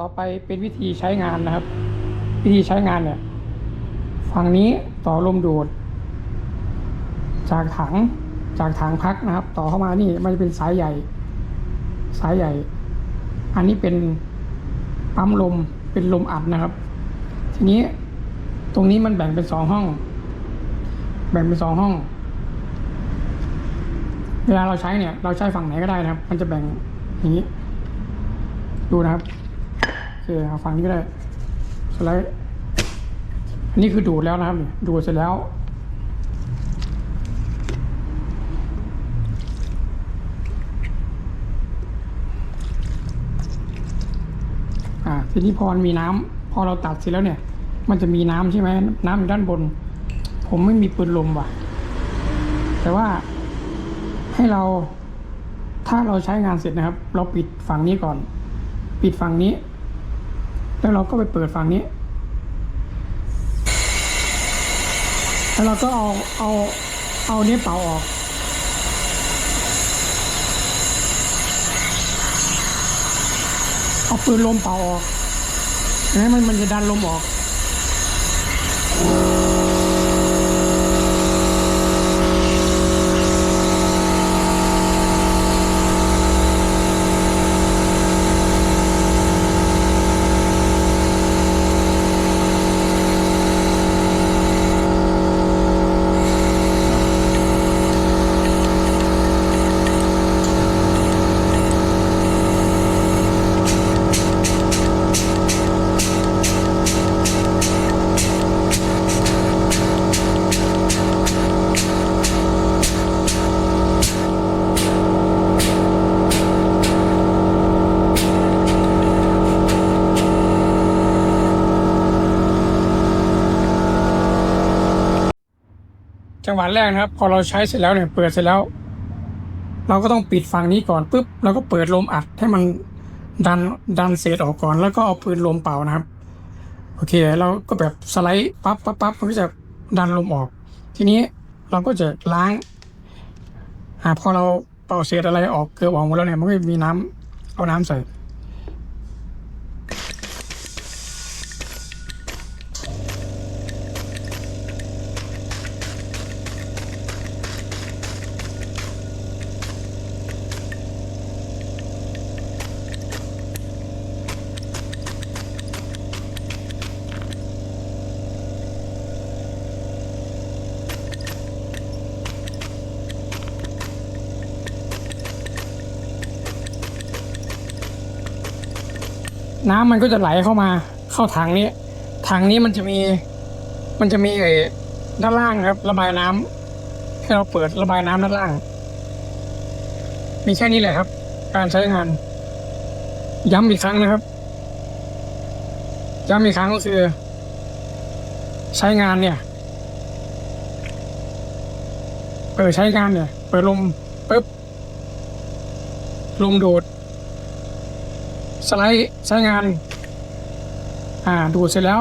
ต่อไปเป็นวิธีใช้งานนะครับ วิธีใช้งานเนี่ย ฝั่งนี้ต่อลมดูด จากถังจากถังพักนะครับ ต่อเข้ามานี่มันจะเป็นสายใหญ่ สายใหญ่ อันนี้เป็นปั๊มลมเป็นลมอัดนะครับ ทีนี้ตรงนี้มันแบ่งเป็นสองห้อง แบ่งเป็นสองห้อง เวลาเราใช้เนี่ย เราใช้ฝั่งไหนก็ได้นะครับ มันจะแบ่งอย่างนี้ ดูนะครับ เคเอาฝั่งนี้ก็ได้สไลด์อันนี้คือดูดแล้วนะครับ ดูดเสร็จแล้ว อ่าทีนี้พอมันมีน้ำพอเราตัดเสร็จแล้วเนี่ย มันจะมีน้ำใช่ไหมน้ำอยู่ด้านบน ผมไม่มีปืนลมว่ะ แต่ว่าให้เราถ้าเราใช้งานเสร็จนะครับ เราปิดฝั่งนี้ก่อน ปิดฝั่งนี้ แล้วเราก็ไปเปิดฝั่งนี้ แล้วเราก็เอาเอาเอาเนี้เป่าออกเอาปืนลมเป่าออกนะมันมันจะดันลมออก จังหวะแรกนะครับ พอเราใช้เสร็จแล้วเนี่ยเปิดเสร็จแล้ว เราก็ต้องปิดฝั่งนี้ก่อนปุ๊บเราก็เปิดลมอัดให้มันดันดันเศษออกก่อน แล้วก็เอาปืนลมเป่านะครับ โอเคเราก็แบบสไลด์ปั๊บปั๊บปั๊บมันก็จะดันลมออก ทีนี้เราก็จะล้างอ่าพอเราเป่าเศษอะไรออกเกลือออกหมดแล้วเนี่ยมันก็มีน้ำเอาน้ำใส่ น้ำมันก็จะไหลเข้ามาเข้าถังนี้ถังนี้มันจะมี มันจะมีไอ้ด้านล่างครับ ระบายน้ำให้เราเปิดระบายน้ำด้านล่าง มีแค่นี้แหละครับ การใช้งาน ย้ำอีกครั้งนะครับ ย้ำอีกครั้งก็คือ ใช้งานเนี่ย เปิดใช้งานเนี่ย เปิดลมปุ๊บลมดูด สไลด์ใช้งาน อ่า ดูดเสร็จแล้ว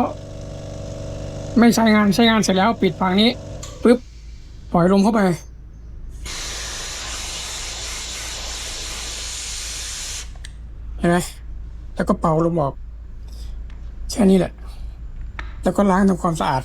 ไม่ใช้งานใช้งานเสร็จแล้วปิดฝั่งนี้ปุ๊บปล่อยลมเข้าไป เห็นไหมแล้วก็เป่าลมออก แค่นี้แหละ แล้วก็ล้างทำความสะอาด